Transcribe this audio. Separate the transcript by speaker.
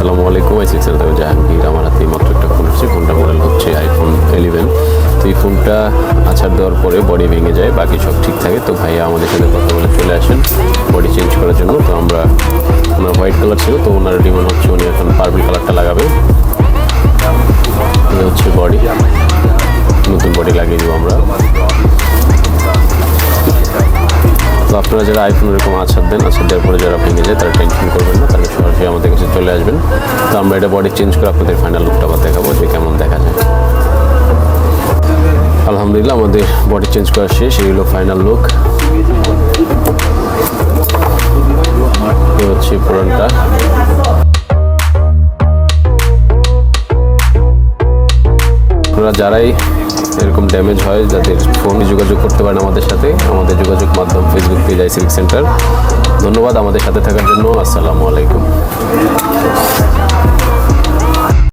Speaker 1: আসসালামু আলাইকুম I six থেকে জাহাঙ্গীর। আমার হাতে মাত্র একটা ফোন হচ্ছে ফোনটা মডেল হচ্ছে আইফোন ইলেভেন তো এই ফোনটা আছাড় দেওয়ার পরে বডি ভেঙে যায়, বাকি সব ঠিক থাকে। তো ভাইয়া আমাদের সাথে কথা বলে চলে আসেন বডি চেঞ্জ করার জন্য। তো আমরা, ওনার হোয়াইট কালার ছিল, তো ওনার ডিমান্ড হচ্ছে উনি এখন পার্পল কালারটা লাগাবে হচ্ছে বডি নতুন বডি লাগিয়ে দেবো আমরা। তো আপনারা যারা আইফোন এরকম আছাড় দেন, আছাড় দেওয়ার পরে যারা ভেঙে যায়, তারা টেনশন করবেন না। তারা সরাসরি আমাদের চলে আসবেন। তো আমরা এটা বডি চেঞ্জ করে আপনাদের ফাইনাল লুকটা আবার দেখাবো যে কেমন দেখা যায়। আলহামদুলিল্লাহ, আমাদের বডি চেঞ্জ করা শেষ, এই হলো ফাইনাল লুক হচ্ছে পুরানটা। আপনারা যারাই এরকম ড্যামেজ হয়, যাদের ফোনে যোগাযোগ করতে পারেন আমাদের সাথে, আমাদের যোগাযোগ মাধ্যম ফেসবুক পেজ আইসিভিক সেন্টার ধন্যবাদ আমাদের সাথে থাকার জন্য। আসসালামু আলাইকুম। よし!